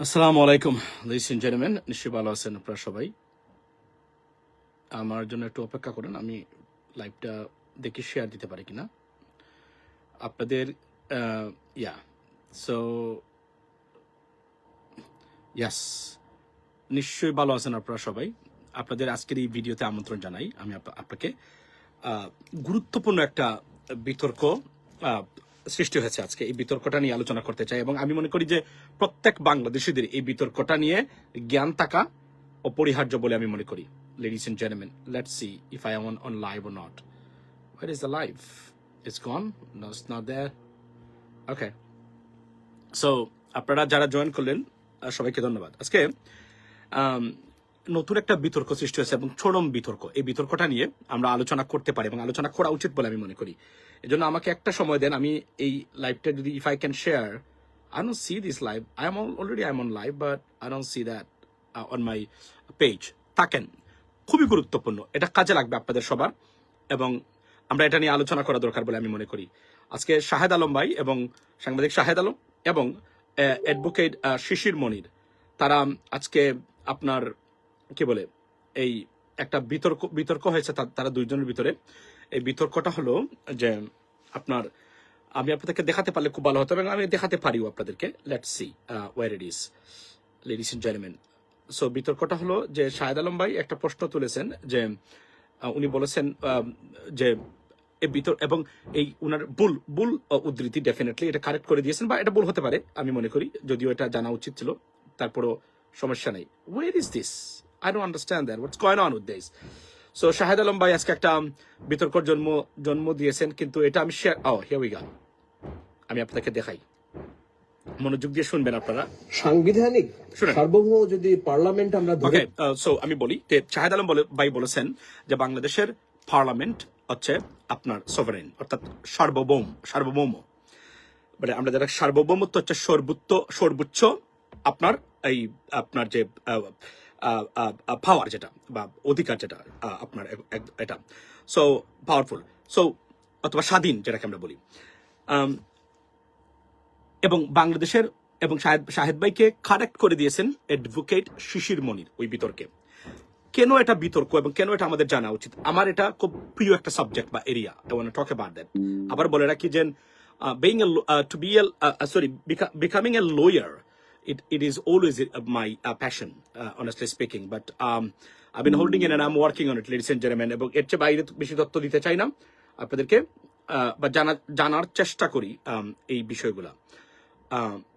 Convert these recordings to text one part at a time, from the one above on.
আসসালামু আলাইকুম লিস and gentleman নিশ্চয়ই ভালো আছেন আপনারা সবাই। আমার জন্য একটু অপেক্ষা করেন, আমি লাইভটা দেখে শেয়ার দিতে পারি কিনা। আপনাদের ইয়া সো ইয়াস নিশ্চয়ই ভালো আছেন আপনারা সবাই। আপনাদের আজকের এই ভিডিওতে আমন্ত্রণ জানাই। আমি আপ- আপনাকে গুরুত্বপূর্ণ একটা বিতর্ক সৃষ্টি হয়েছে আজকে এই বিতর্কটা নিয়ে আলোচনা করতে চাই এবং আমি মনে করি যে প্রত্যেক বাংলাদেশিদের এই বিতর্কটা নিয়ে জ্ঞান থাকা অপরিহার্য বলে আমি মনে করি ladies and gentleman let's see if I am on live or not Where is the live? It's gone No, it's not there. Okay. So আপনারা যারা জয়েন করলেন সবাইকে ধন্যবাদ আজকে নতুন একটা বিতর্ক সৃষ্টি হয়েছে এবং চরম বিতর্ক। এই বিতর্কটা নিয়ে আমরা আলোচনা করতে পারি এবং আলোচনা করা উচিত বলে আমি মনে করি। এজন্য আমাকে একটা সময় দেন, আমি এই লাইভটা যদি if I can share I don't see this live I am already I am on live but I don't see that on my page থাকেন খুবই গুরুত্বপূর্ণ। এটা কাজে লাগবে আপনাদের সবার এবং আমরা এটা নিয়ে আলোচনা করা দরকার বলে আমি মনে করি। আজকে শাহেদ আলম ভাই এবং সাংবাদিক শাহেদ আলম এবং অ্যাডভোকেট শিশির মনির, তারা আজকে আপনার কি বলে, এই একটা বিতর্ক বিতর্ক হয়েছে তারা দুইজনের ভিতরে। এই বিতর্কটা হলো যে আপনার, আমি আপনাদেরকে দেখাতে পারলে খুব ভালো হতো এবং আমি দেখাতে পারিও আপনাদেরকে। Let see where it is ladies and gentleman so বিতর্কটা হলো যে শাহেদ আলম ভাই একটা প্রশ্ন তুলেছেন যে উনি বলেছেন যে বিতর, এবং এই উনার ভুল ভুল উদ্ধৃতি ডেফিনেটলি এটা কারেক্ট করে দিয়েছেন বা এটা ভুল হতে পারে, আমি মনে করি, যদিও এটা জানা উচিত ছিল, তারপরও সমস্যা নেই। Where is this I don't understand that what's going on with this so Shahed Alam ভাই আজকে একটা বিতর্কর জন্ম জন্ম দিয়েছেন কিন্তু এটা আমি শেয়ার ও হিয়ার উই গো আমি আপনাকে দেখাই। মনোযোগ দিয়ে শুনবেন আপনারা। সাংবিধানিক। সার্বভৌম যদি পার্লামেন্ট আমরা ওকে সো uh, আমি বলি যে শাহেদ আলম বলে- ভাই বলেছেন যে বাংলাদেশের পার্লামেন্ট হচ্ছে আপনার সভারেন অর্থাৎ সার্বভৌম সার্বভৌম। মানে আমরা যারা সার্বভৌমত্ব হচ্ছে সর্বোচ্চ সর্বোচ্চ আপনার এই আপনার যে পাওয়ার যেটা বা অধিকার যেটা আপনার এটা। সো পাওয়ারফুল সো অথবা স্বাধীন যেটাকে আমরা বলি। এবং বাংলাদেশের এবং শাহেদ শাহেদ ভাইকে কারেক্ট করে দিয়েছেন অ্যাডভোকেট শিশির মনির ওই বিতর্কে। কেন এটা বিতর্ক এবং কেন এটা আমাদের জানা উচিত? আমার এটা খুব প্রিয় একটা সাবজেক্ট বা area I want talk about that আবার বলে রাখি যে being to be sorry becoming a lawyer it it is always uh, my uh, passion uh, honestly speaking. But um i've been holding it and i'm working on it ladies and gentlemen. এবং এর চেয়ে বাইরে বেশি তথ্য দিতে চাই না আপনাদেরকে বা জানা জানার চেষ্টা করি um, এই বিষয়গুলা।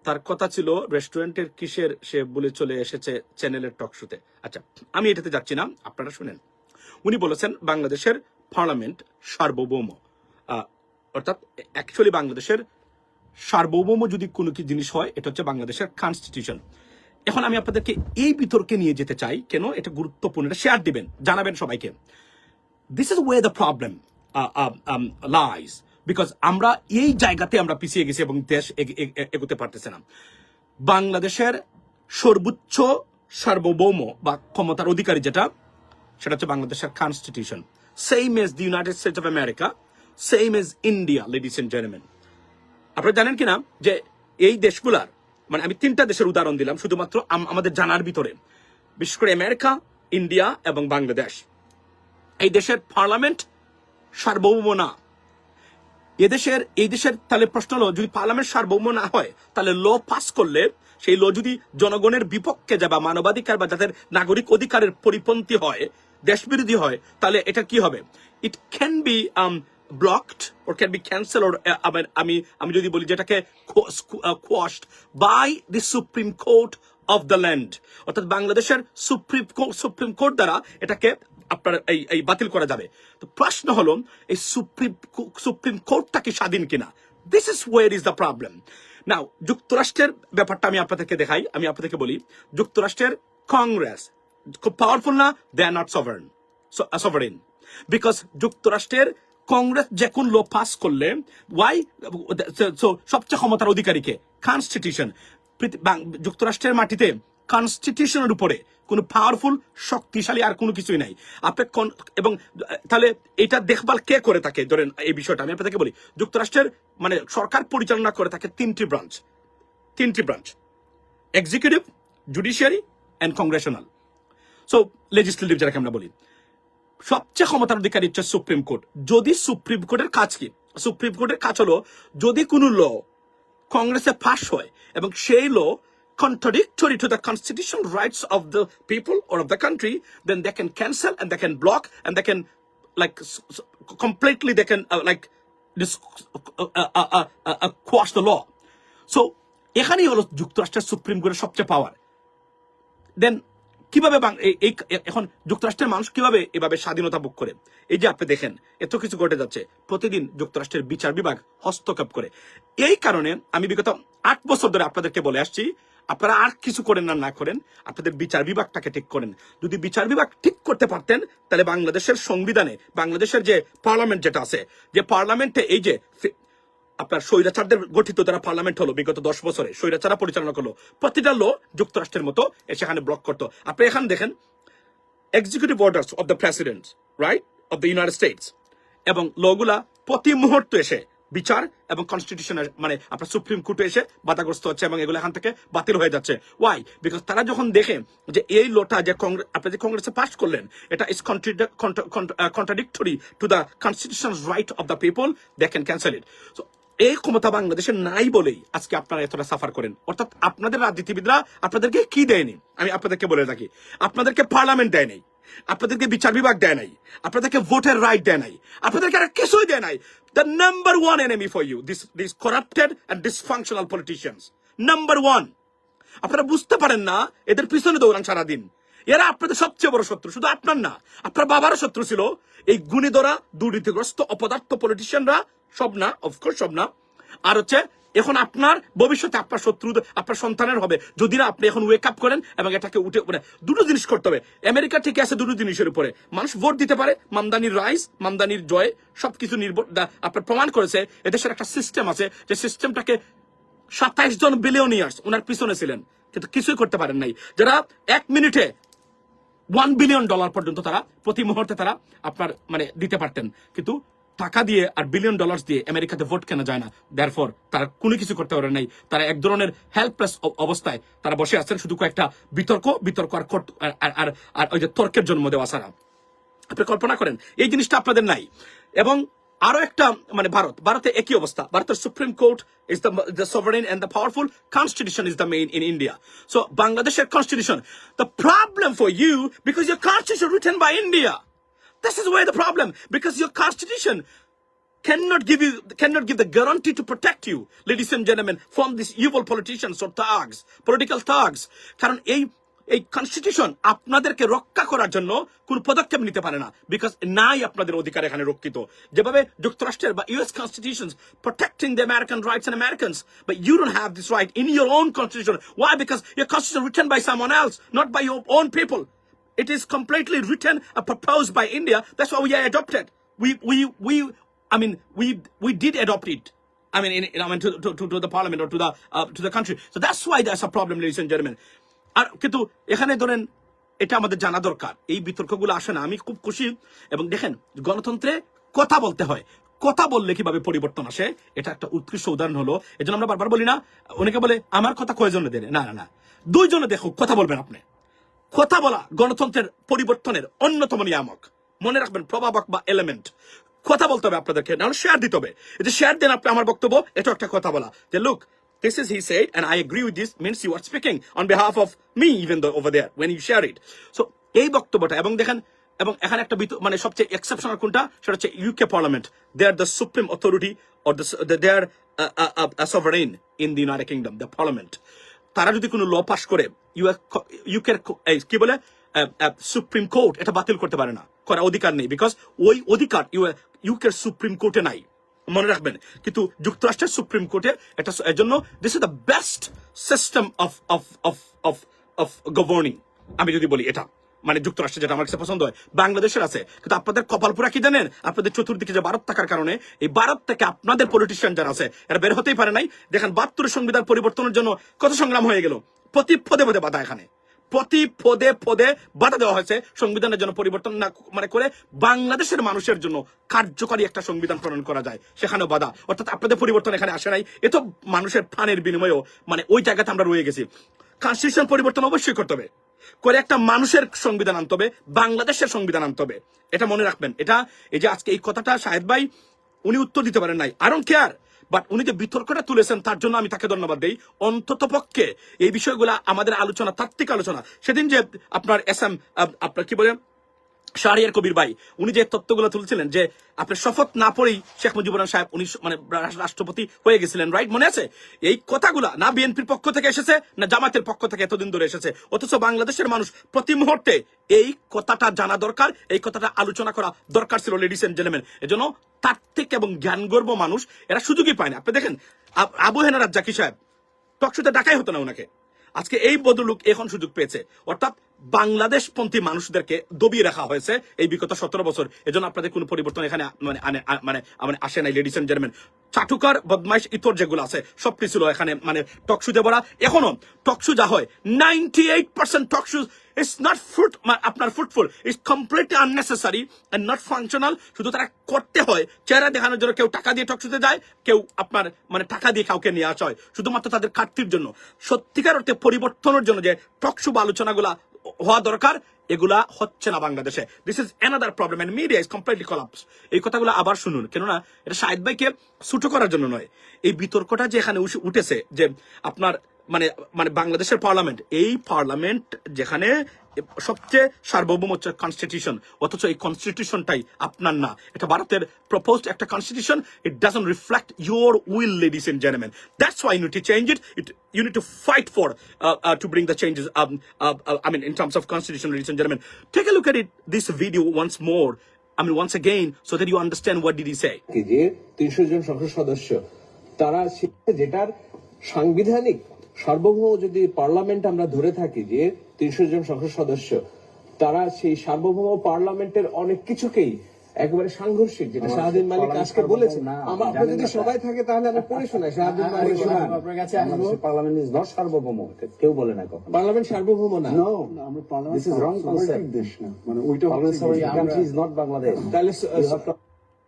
তার কথা ছিল রেস্টুরেন্টের কিসের সে বলে চলে এসেছে চ্যানেলের টক শোতে। আচ্ছা আমি এটাতে যাচ্ছি না আপনারা শুনেন। উনি বলেছেন বাংলাদেশের পার্লামেন্ট সার্বভৌম। অর্থাৎ অ্যাকচুয়ালি বাংলাদেশের সার্বভৌম যদি কোনো কি জিনিস হয়, এটা হচ্ছে বাংলাদেশের কনস্টিটিউশন এখন আমি আপনাদেরকে এই বিতর্কে নিয়ে যেতে চাই, কেন এটা গুরুত্বপূর্ণ, এটা শেয়ার দিবেন, জানাবেন সবাইকে। This is where the problem lies because আমরা এই জায়গাতে আমরা পিছিয়ে গেছি এবং দেশ এগ- এগ- এগ- এগোতে পারতেছে না। বাংলাদেশের সর্বোচ্চ সার্বভৌম বা ক্ষমতার অধিকারী যেটা, সেটা হচ্ছে বাংলাদেশের constitution same as the United States of America same as India ladies and gentleman আপনারা জানেন কিনা যে এই দেশগুলার মানে আমি তিনটা দেশের উদাহরণ দিলাম, শুধুমাত্র আম- আমাদের জানার ভিতরে। বিশেষ করে আমেরিকা, ইন্ডিয়া এবং বাংলাদেশ। এই দেশের পার্লামেন্ট সার্বভৌম না। এদেশের এই দেশের তাহলে প্রশ্ন হলো, যদি পার্লামেন্ট সার্বভৌম না হয়, তাহলে ল পাস করলে সেই ল যদি জনগণের বিপক্ষে যায় বা মানবাধিকার বা যাদের নাগরিক অধিকারের পরিপন্থী হয়, দেশবিরোধী হয়, তাহলে এটা কি হবে? It can be blocked or can be cancel or আমি আমি যদি বলি যেটাকে quashed by the supreme court of the land অর্থাৎ বাংলাদেশের সুপ্রিম সুপ্রিম কোর্ট দ্বারা এটাকে আপনার এই এই বাতিল করা যাবে। তো প্রশ্ন হলো, এই সুপ্রিম সুপ্রিম কোর্টটা কি স্বাধীন কিনা? This is where is the problem now যুক্তরাষ্ট্রের ব্যাপারটা আমি আপনাদেরকে দেখাই। আমি আপনাদেরকে বলি, যুক্তরাষ্ট্রের কংগ্রেস খুব পাওয়ারফুল না? They are not sovereign sovereign because যুক্তরাষ্ট্রের কংগ্রেস যে কোন লো পাস করলে ওয়াই সবচেয়ে ক্ষমতার অধিকারীকে কনস্টিটিউশন যুক্তরাষ্ট্রের মাটিতে কনস্টিটিউশনের উপরে কোনো পাওয়ারফুল শক্তিশালী আর কোনো কিছুই নাই। আপনি এবং, তাহলে এটা দেখভাল কে করে থাকে? ধরেন এই বিষয়টা, আমি আপনাদেরকে বলি। যুক্তরাষ্ট্রের মানে সরকার পরিচালনা করে থাকে তিনটি ব্রাঞ্চ তিনটি branch executive judiciary and congressional so legislative যাকে আমরা বলি। সবচেয়ে ক্ষমতার অধিকারী হচ্ছে সুপ্রিম কোর্ট। যদি সুপ্রিম কোর্টের কাজ কি? সুপ্রিম কোর্টের কাজ হলো, যদি কোনো ল কংগ্রেসে ফাঁস হয় এবং সেই law contradictory to the constitution rights of the people of the country then they cancel and they block and they completely they like the law so এখানেই হলো যুক্তরাষ্ট্রের সুপ্রিম কোর্টের সবচেয়ে পাওয়ার দেন কীভাবে এই এখন যুক্তরাষ্ট্রের মানুষ কীভাবে এভাবে স্বাধীনতা ভোগ করে? এই যে আপনি দেখেন, এত কিছু ঘটে যাচ্ছে। প্রতিদিন যুক্তরাষ্ট্রের বিচার বিভাগ হস্তক্ষেপ করে। এই কারণে আমি বিগত আট বছর ধরে আপনাদেরকে বলে আসছি, আপনারা আর কিছু করেন না না করেন, আপনাদের বিচার বিভাগটাকে ঠিক করেন। যদি বিচার বিভাগ ঠিক করতে পারতেন, তাহলে বাংলাদেশের সংবিধানে, বাংলাদেশের যে পার্লামেন্ট যেটা আছে, যে পার্লামেন্টে এই যে আপনার স্বৈরাচারদের গঠিত যারা পার্লামেন্ট হলো, বিগত দশ বছরে স্বৈরাচারা পরিচালনা করল। প্রতিটা লো যুক্তরাষ্ট্রের মতো সেখানে ব্লক করতো। আপনি এখানে দেখেন executive orders of the president right of the United States এবং লগুলা প্রতি মুহূর্ত এসে বিচার এবং কনস্টিটিউশনের মানে আপনার সুপ্রিম কোর্টে এসে বাধাগ্রস্ত হচ্ছে এবং এগুলো এখান থেকে বাতিল হয়ে যাচ্ছে। ওয়াই বিকজ তারা যখন দেখে যে এই লোটা যে কংগ্রেস আপনি যে কংগ্রেসে পাস করলেন, এটা is contradictory to the constitution right of the people they can cancel it so এই ক্ষমতা বাংলাদেশে নাই বলেই আজকে আপনারা এতটা সাফার করেন। অর্থাৎ আপনাদের রাজনীতিবিদরা আপনাদেরকে কি দেয়নি আমি আপনাদেরকে বলে রাখি আপনাদেরকে পার্লামেন্ট দেয় নাই, আপনাদেরকে বিচার বিভাগ দেয় নাই, আপনাদেরকে ভোটের রাইট দেয় নাই, আপনাদেরকে আর কিছুই দেয় নাই। The number one enemy for you this this corrupted and dysfunctional politicians number one আপনারা বুঝতে পারেন না, এদের পিছনে দৌড়ান সারাদিন। এরা আপনাদের সবচেয়ে বড় শত্রু, শুধু আপনার না, আপনার বাবারও শত্রু ছিল। এই গুণীদরা, দুর্নীতিগ্রস্ত, অপদার্থ পলিটিশিয়ানরা সব না অফকোর্স সব না আর হচ্ছে, এখন আপনার ভবিষ্যতে আপনার শত্রু, আপনার সন্তানের হবে। যদি না আপনি এখন ওয়েক আপ করেন এবং এটাকে উঠে মানে দুটো জিনিস করতে হবে। আমেরিকা ঠিক আছে দুটো জিনিসের উপরে। মানুষ ভোট দিতে পারে, মামদানির রাইস, মামদানির জয়, সবকিছু নির্ভর আপনার প্রমাণ করেছে এদেশের একটা সিস্টেম আছে, যে সিস্টেমটাকে সাতাইশ জন বিলিয়নিয়ার্স ওনার পিছনে ছিলেন। কিন্তু কিছুই করতে পারেন নাই। যারা এক মিনিটে ওয়ান বিলিয়ন ডলার পর্যন্ত তারা, প্রতি মুহূর্তে তারা আপনার মানে দিতে পারতেন। কিন্তু টাকা দিয়ে আর বিলিয়ন ডলার দিয়ে আমেরিকাতে ভোট কেনা যায় না। দেয়ারফর তারা কোনো কিছু করতে পারে নাই। তারা এক ধরনের হেল্পলেস অবস্থায় তারা বসে আছেন শুধু কয়েকটা বিতর্ক বিতর্ক আর আর- আর ওই যে তর্কের জন্ম দেওয়া ছাড়া। আপনি কল্পনা করেন, এই জিনিসটা আপনাদের নাই। এবং আরও একটা মানে ভারত, ভারতে একই অবস্থা। ভারতের supreme court is the sovereign and the powerful constitution is the main in India so বাংলাদেশের constitution the problem for you because your constitution written by India This is where the problem, because your constitution cannot give you cannot give the guarantee to protect you, ladies and gentlemen, from these evil politicians or thugs, political thugs. কারণ এই এই constitution আপনাদেরকে রক্ষা করার জন্য কোন পদক্ষেপ নিতে পারে না বিকজ নাই আপনাদের অধিকার এখানে রক্ষিত। যেভাবে যুক্তরাষ্ট্রের বা US constitution protecting the American rights and Americans but you don't have this right in your own constitution why because your constitution written by someone else not by your own people It is completely written and proposed by India. That's why we are adopted. We, we, we, I mean, we, we did adopt it. I mean, in, in- I mean, to, to, to, to the parliament or to the, uh, to the country. So that's why there's a problem, ladies and gentlemen. আর কিন্তু এখানে ধরেন এটা আমাদের জানা দরকার এই বিতর্কগুলো আসে না আমি খুব খুশি এবং দেখেন গণতন্ত্রে কথা বলতে হয় কথা বললে কীভাবে পরিবর্তন আসে এটা একটা উৎকৃষ্ট উদাহরণ হলো এই জন্য আমরা বারবার বলি না অনেকে বলে আমার কথা কয়জনে দেনে না না না দুইজনে দেখো কথা বলবেন আপনি কথা বলা গণতন্ত্রের পরিবর্তনের অন্যতম নিয়ামক। মনে রাখবেন প্রভাবক বা এলিমেন্ট কথা বলতে হবে আপনাদেরকে নাহলে শেয়ার দিতে হবে। এই যে শেয়ার দেন আপনি আমার বক্তব্য এটা একটা কথা বলা। যে look This is he said, and I agree with this means you are speaking on behalf of me, even though over there when you share it. So এই বক্তব্যটা এবং দেখেন এবং এখানে একটা মানে সবচেয়ে এক্সেপশনাল কোনটা? সেটা হচ্ছে UK parliament they are the supreme authority or they are sovereign in the United Kingdom the parliament তারা যদি কোনো ল পাস করে ইউকের কি বলে সুপ্রিম কোর্ট এটা বাতিল করতে পারে না, করার অধিকার নেই বিকজ ওই অধিকার ইউকের সুপ্রিম কোর্টে নাই, মনে রাখবেন। কিন্তু যুক্তরাষ্ট্রের সুপ্রিম কোর্টে এটা এর জন্য this is the best system of of of of of governing আমি যদি বলি এটা। মানে যুক্তরাষ্ট্রে যেটা আমার কাছে পছন্দ হয়, বাংলাদেশের আছে। কিন্তু আপনাদের কপালপুরা কি জানেন? আপনাদের চতুর্দিকে যে ভারত থাকার কারণে, এই ভারত থেকে আপনাদের পলিটিশিয়ান যারা আছে, এরা বের হতেই পারে নাই। দেখেন বাহাত্তর সংবিধান পরিবর্তনের জন্য কত সংগ্রাম হয়ে গেল? প্রতি পদে পদে বাধা এখানে। প্রতি পদে পদে বাধা দেওয়া হয়েছে সংবিধানের জন্য পরিবর্তন না মানে করে বাংলাদেশের মানুষের জন্য কার্যকরী একটা সংবিধান প্রণয়ন করা যায়। সেখানেও বাধা। অর্থাৎ আপনাদের পরিবর্তন এখানে আসে নাই। এ তো মানুষের প্রাণের বিনিময়েও মানে ওই জায়গাতে আমরা রয়ে গেছি। কনস্টিটিউশন পরিবর্তন অবশ্যই করতে হবে। করে একটা মানুষের সংবিধান আনতে হবে, বাংলাদেশের সংবিধান আনতে হবে। এটা মনে রাখবেন। এটা, এই যে আজকে এই কথাটা সাহেব ভাই, উনি উত্তর দিতে পারেন নাই। আরং কেয়ার বাট উনি যে বিতর্কটা তুলেছেন, তার জন্য আমি তাকে ধন্যবাদ দিই। অন্তত পক্ষে এই বিষয়গুলা আমাদের আলোচনা, তাত্ত্বিক আলোচনা। সেদিন যে আপনার এস এম আপনার কি বলে শাহরিয়ার কবির ভাই, উনি যে তত্ত্বগুলো তুলছিলেন যে আপনার শপথ না পড়েই শেখ মুজিবুর রহমান সাহেব উনি মানে রাষ্ট্রপতি হয়ে গেছিলেন রাইট মনে আছে? এই কথাগুলা না বিএনপির পক্ষ থেকে এসেছে, না জামাতের পক্ষ থেকে এতদিন ধরে এসেছে। অথচ বাংলাদেশের মানুষ প্রতি মুহূর্তে এই কথাটা জানা দরকার, এই কথাটা আলোচনা করা দরকার ছিল লেডিস এন্ড জেন্টলম্যান এজন্য তাত্ত্বিক এবং জ্ঞানগর্ব মানুষ এরা সুযোগই পায় না। আপনি দেখেন, আবু হেনা রাজ্জাকি সাহেব টকশোতে ডাকাই হতো না ওনাকে আজকে এই বদলুক এখন সুযোগ পেয়েছে। অর্থাৎ বাংলাদেশপন্থী মানুষদেরকে দবিয়ে রাখা হয়েছে এই বিগত সতেরো বছর। এজন্য আপনাদের কোনো পরিবর্তন এখানে মানে মানে মানে আসে নাই লেডিস এন্ড জেন্টলম্যান চাটুকার, বদমাইশ, ইতর যেগুলো আছে সবটি ছিল এখানে মানে টকশুতে ভরা এখনও টকশু যা হয় ninety eight percent talk show it's not foot আপনার fruitful it's completely unnecessary and not functional শুধু তারা করতে হয়, চেহারা দেখানোর জন্য কেউ টাকা দিয়ে টকশুতে যায়, কেউ আপনার মানে টাকা দিয়ে কাউকে নিয়ে আসা হয়। শুধুমাত্র তাদের খাটতির জন্য। সত্যিকার অর্থে পরিবর্তনের জন্য যে টকশু বা আলোচনাগুলা হওয়া দরকার, এগুলা হচ্ছে না বাংলাদেশে। This is another problem and media is completely collapse এই কথাগুলো আবার শুনুন, কেননা এটা শাহেদ ভাইকে ছুটো করার জন্য নয়। এই বিতর্কটা যে এখানে উঠেছে যে আপনার মানে মানে বাংলাদেশের পার্লামেন্ট এই পার্লামেন্ট যেখানে সবচেয়ে সার্বভৌম হচ্ছে কনস্টিটিউশন অথচ এই কনস্টিটিউশনটাই আপনার না। এটা ভারতের প্রপোজড একটা constitution it doesn't reflect your will ladies and gentleman that's why you need to change it it you need to fight for to bring the changes I mean, in terms of constitution, ladies and gentlemen. Take a look at it, this video once more. I mean, once again, so that you understand what did he say. যে জন সংসদ সদস্য, তারা যেটার সাংবিধানিক সার্বভৌম যদি parliament আমরা ধরে থাকি যে তিনশো জন সংসদ সদস্য তারা সেই সার্বভৌম পার্লামেন্টের অনেক কিছুকেই একেবারে সাংঘর্ষিক যেটা শাহাদিন মালিক আজকে বলেছেন। না, আমার আপনার যদি সবাই থাকে তাহলে আমি পড়ে শোনাই। শাহাদিন মালিক আপনার কাছে পার্লামেন্ট ইজ নট সার্বভৌম কেউ বলে না কখন। পার্লামেন্ট সার্বভৌম না। নো। আমরা দিস ইজ রং কনসেপ্ট দেশ না। মানে ওইটা পার্লামেন্ট হচ্ছে কান্ট্রি ইজ নট বাংলাদেশ তাহলে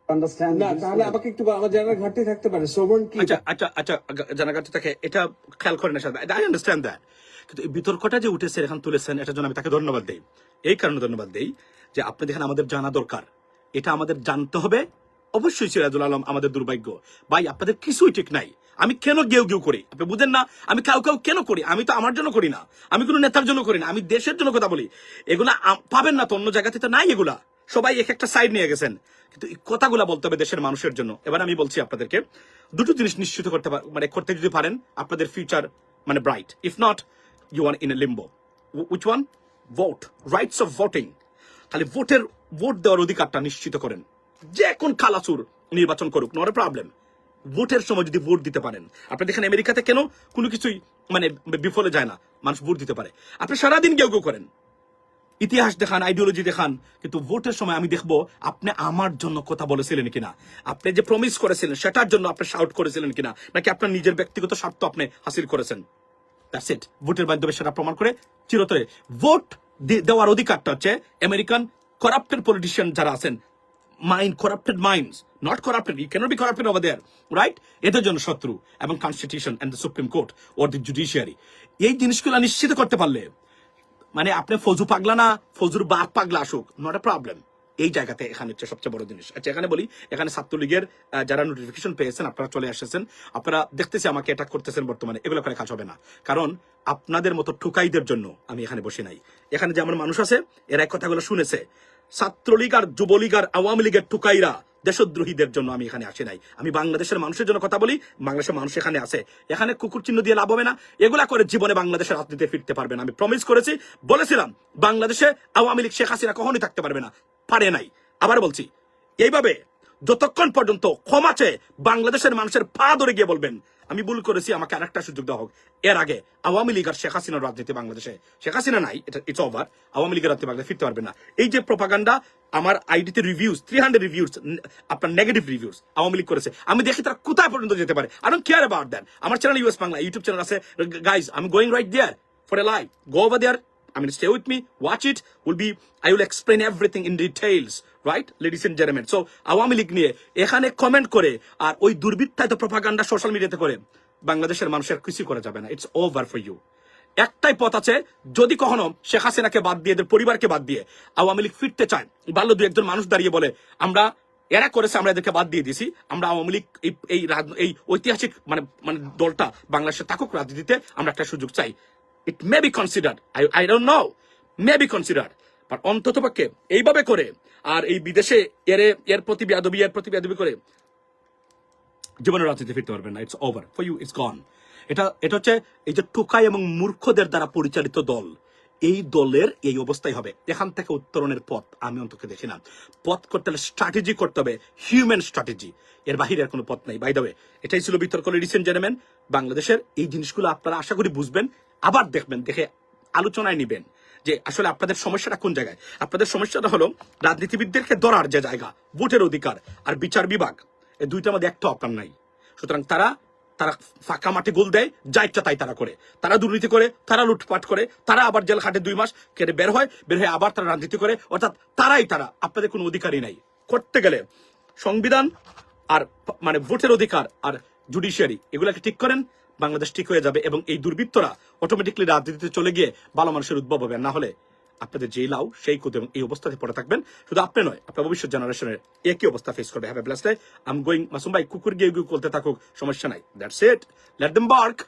না তাহলে আমাকে একটু আমার জানার ঘাটতি থাকতে পারে সোবর্ণ কি? আচ্ছা আচ্ছা আচ্ছা জানা কাছে তাকে এটা খেয়াল করেন সাথে আই আন্ডারস্ট্যান্ড দ্যাট কিন্তু এই বিতর্কটা যে উঠেছে এখন তুলেছেন এটার জন্য আমি তাকে ধন্যবাদ দেই। এই কারণে ধন্যবাদ দেই যে আপনি দেখেন আমাদের জানা দরকার। এটা আমাদের জানতে হবে। অবশ্যই সিরাজুল আলম আমাদের দুর্ভাগ্য। ভাই আপনাদের কিছুই ঠিক নাই। আমি কেন গেউ গেউ করি? আপনি বুঝেন না আমি কাউ কাউ কেন করি? আমি তো আমার জন্য করি না। আমি কোনো নেতার জন্য করি না। আমি দেশের জন্য কথা বলি। এগুলা পাবেন না তো অন্য জায়গাতে তো নাই এগুলা। সবাই এক একটা সাইড নিয়ে গেছেন। কিন্তু এই কথাগুলা বলতে হবে দেশের মানুষের জন্য। এবার আমি বলছি আপনাদেরকে, দুটো জিনিস নিশ্চিত করতে মানে করতে যদি পারেন, আপনাদের ফিউচার মানে bright if not you are in a limbo which one vote rights of voting খালি ভোটের ভোট দেওয়ার অধিকারটা নিশ্চিত করেন। যে কোন খালাসুর নির্বাচন করুক নট প্রবলেম ভোটের সময় যদি ভোট দিতে পারেন। আপনি দেখেন আমেরিকাতে কেন কোনো কিছুই মানে বিফলে যায় না। মানুষ ভোট দিতে পারে। আপনি সারাদিন কেউ কেউ করেন। ইতিহাস দেখান আইডিওলজি দেখান, কিন্তু ভোটের সময় আমি দেখব আপনি আমার জন্য কথা বলেছিলেন কিনা। আপনি যে প্রমিস করেছিলেন, সেটার জন্য আপনি শাউট করেছিলেন কিনা, নাকি আপনার নিজের ব্যক্তিগত স্বার্থ আপনি হাসিল করেছেন? দ্যাটস ইট ভোটের মাধ্যমে সেটা প্রমাণ করে চিরতরে ভোট দেওয়ার অধিকারটা হচ্ছে আমেরিকান করাপ্টেড পলিটিশিয়ান যারা আছেন। Mind corrupted minds not corrupted you can't be corrupted over their right এদের জন্য শত্রু এবং constitution and the supreme court or the judiciary এই জিনিসগুলো নিশ্চিত করতে পারলে মানে আপনি ফজু পাগলা না, ফজুর বাপ পাগলা আসুক নট এ প্রবলেম এই জায়গাতে এখানে হচ্ছে সবচেয়ে বড় জিনিস। আচ্ছা এখানে বলি, এখানে ছাত্রলীগের যারা নোটিফিকেশন পেয়েছেন, আপনারা চলে আসেছেন, আপনারা দেখতেছি আমাকে এটা করতেছেন বর্তমানে, এগুলো করে কাজ হবে না। কারণ আপনাদের মতো ঠুকাইদের জন্য আমি এখানে বসে নাই। এখানে যে আমার মানুষ আছে, এরা কথাগুলো শুনেছে। ছাত্রলীগ আর যুবলীগ আর আওয়ামী লীগের টুকাইরা দেশদ্রোহীদের জন্য আমি এখানে আসি নাই। আমি বাংলাদেশের মানুষের জন্য কথা বলি, বাংলাদেশের মানুষ এখানে আছে। এখানে কুকুর চিহ্ন দিয়ে লাভ হবে না। এগুলা করে জীবনে বাংলাদেশের রাজনীতিতে ফিরতে পারবে না। আমি প্রমিস করেছি, বলেছিলাম, বাংলাদেশে আওয়ামী লীগ, শেখ হাসিনা কখনোই থাকতে পারবে না। পারে নাই। আবার বলছি, এইভাবে যতক্ষণ পর্যন্ত ক্ষমা চেয়ে বাংলাদেশের মানুষের পা ধরে গিয়ে বলবেন আমি ভুল করেছি, আমাকে আরেকটা সুযোগ দেওয়া হোক। এর আগে আওয়ামী লীগ আর শেখ হাসিনার রাজনীতি বাংলাদেশে। শেখ হাসিনা নাই ইটস ওভার আওয়ামী লীগের রাজনীতি বাংলাদেশে ফিরতে পারবে না। এই যে প্রপাগান্ডা আমার আইডিতে রিভিউজ থ্রি হান্ড্রেড রিভিউজ আপনার নেগেটিভ রিভিউজ আওয়ামী লীগ করেছে। আমি দেখি তারা কোথায় পর্যন্ত যেতে পারে। I don't care about that আমার channel US Bangla YouTube channel আছে। গাইজ আমি going right there for a live go over there I mean, stay with me, watch it. Will be, I will explain everything in details, right, ladies and gentlemen. So, Awami League নিয়ে এখানে comment করে আর ওই দুর্বৃত্তায়িত propaganda social মিডিয়াতে করে বাংলাদেশের মানুষের কিছু করা যাবে না ইটস ওভার ফর ইউ একটাই পথ আছে যদি কখনো শেখ হাসিনাকে বাদ দিয়ে এদের পরিবারকে বাদ দিয়ে আওয়ামী লীগ ফিরতে চায় বাল্য দু একজন মানুষ দাঁড়িয়ে বলে আমরা এরা করেছে আমরা এদেরকে বাদ দিয়ে দিছি আমরা আওয়ামী লীগ এই এই ঐতিহাসিক মানে মানে দলটা বাংলাদেশে থাকুক রাজনীতিতে আমরা একটা সুযোগ চাই it may be consider I I don't know may be consider but অন্তত পক্ষে এইভাবে করে, আর এই বিদেশে এর এর প্রতি বেয়াদবি এর প্রতি বেয়াদবি করে, জীবনের রাজনীতি ফিরতে পারবেন না it's over for you it's gone এটা এটা হচ্ছে এই যে টোকাই এবং মূর্খদের দ্বারা পরিচালিত দল। এই দলের এই অবস্থাই হবে। এখান থেকে উত্তরণের পথ আমি অন্তত দেখি না। পথ করতে হলে স্ট্র্যাটেজি করতে হবে হিউম্যান স্ট্র্যাটেজি এর বাহিরে আর কোনো পথ নাই। বাই দেবে এটাই ছিল বিতর্ক রিসেন্ট জেনেমেন বাংলাদেশের এই জিনিসগুলো আপনারা আশা করি বুঝবেন। আবার দেখবেন, দেখে আলোচনায় নিবেন যে আসলে আপনাদের সমস্যাটা কোন জায়গায়? আপনাদের সমস্যাটা হলো রাজনীতিবিদদেরকে ধরার যে জায়গা, ভোটের অধিকার আর বিচার বিভাগ, এই দুইটার মধ্যে একটা আপনার নাই। সুতরাং তারা তারা ফাঁকা মাঠে গোল দেয়, যা ইচ্ছা তাই তারা করে। তারা দুর্নীতি করে, তারা লুটপাট করে, তারা আবার জেল খাটে দুই মাস কেটে বের হয়, বের হয়ে আবার তারা রাজনীতি করে, অর্থাৎ তারাই তারা, আপনাদের কোনো অধিকারই নাই। করতে গেলে সংবিধান আর মানে ভোটের অধিকার আর জুডিশিয়ারি, এগুলাকে ঠিক করেন বাংলাদেশ ঠিক হয়ে যাবে এবং এই দুর্বৃত্তরা অটোমেটিকলি রাজনীতিতে চলে গিয়ে ভালো মানুষের উদ্ভব হবে না হলে আপনাদের যেই লাউ সেই কুদ এবং এই অবস্থাতে পড়ে থাকবেন শুধু আপনি নয় আপনার ভবিষ্যৎ জেনারেশনের একই অবস্থা ফেস করবে have a blast I'm going Masum ভাই কুকুর গিয়ে গিয়ে করতে থাকুক সমস্যা নাই that's it let them bark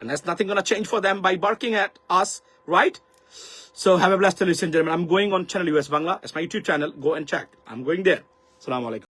and there's nothing gonna change for them by barking at us right so have a blessed day ladies and gentlemen i'm going on channel us bangla it's my youtube channel go and check i'm going there assalamu alaikum